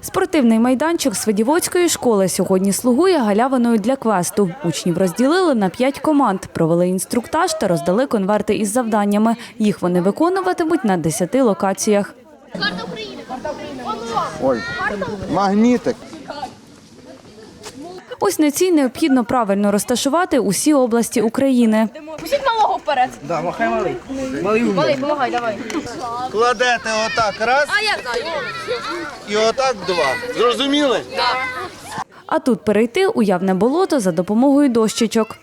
Спортивний майданчик Свидівоцької школи сьогодні слугує галявиною для квесту. Учнів розділили на п'ять команд, провели інструктаж та роздали конверти із завданнями. Їх вони виконуватимуть на 10 локаціях. Ой, магнітик. Ось на цій необхідно правильно розташувати усі області України. Пустіть малого вперед. Да, махай малий. Малий. Малий, помагай, давай. Кладете отак раз А я знаю. і отак два. Зрозуміли? А тут перейти уявне болото за допомогою дощечок.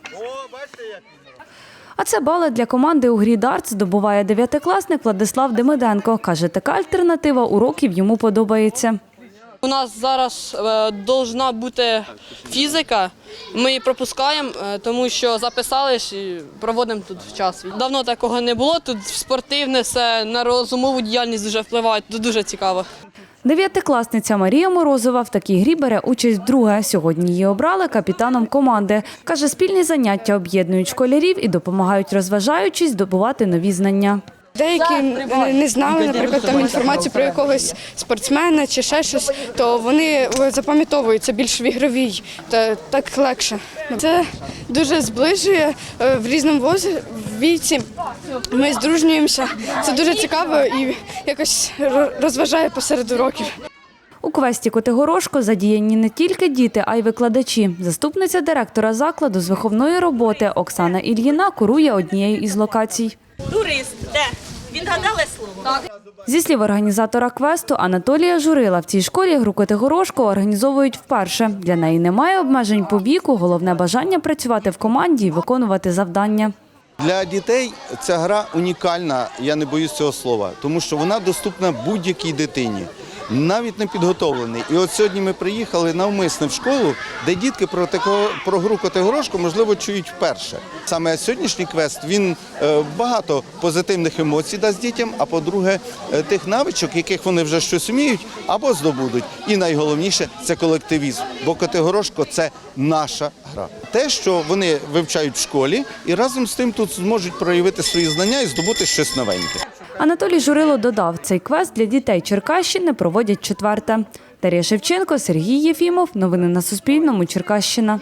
А це бали для команди у грі дартс здобуває дев'ятикласник Владислав Демиденко. Каже, така альтернатива уроків йому подобається. У нас зараз е, должна бути фізика. Ми її пропускаємо, е, тому що записались і проводимо тут час. Давно такого не було. Тут спортивне все на розумову діяльність дуже впливає. Тут дуже цікаво. Дев'ятикласниця Марія Морозова в такій грі бере участь вдруге. Сьогодні її обрали капітаном команди. Каже, спільні заняття об'єднують школярів і допомагають, розважаючись, здобувати нові знання. Деякі не знали, наприклад, там інформацію про якогось спортсмена чи ще щось, то вони е, запам'ятовуються більш в ігровій, та так легше. Це дуже зближує е, в різному возі- віці. Ми здружнюємося. Це дуже цікаво і якось ро- розважає посеред уроків. У квесті Котигорошко задіяні не тільки діти, а й викладачі. Заступниця директора закладу з виховної роботи Оксана Ільїна курує однією із локацій. Турист, де? Він гадали слово? Зі слів організатора квесту Анатолія Журила, в цій школі гру горошку організовують вперше. Для неї немає обмежень по віку, головне бажання працювати в команді і виконувати завдання. Для дітей ця гра унікальна, я не боюсь цього слова, тому що вона доступна будь-якій дитині, навіть не підготовлений. І от сьогодні ми приїхали навмисне в школу, де дітки про, тако, про гру Котигорошко, можливо, чують вперше. Саме сьогоднішній квест він е, багато позитивних емоцій дасть дітям, а по-друге, е, тих навичок, яких вони вже щось вміють або здобудуть. І найголовніше це колективізм. Бо Котигорошко це наша гра. Те, що вони вивчають в школі, і разом з тим тут зможуть проявити свої знання і здобути щось новеньке. Анатолій Журило додав, цей квест для дітей Черкащини проводять четверте. Дар'я Шевченко, Сергій Єфімов. Новини на Суспільному. Черкащина.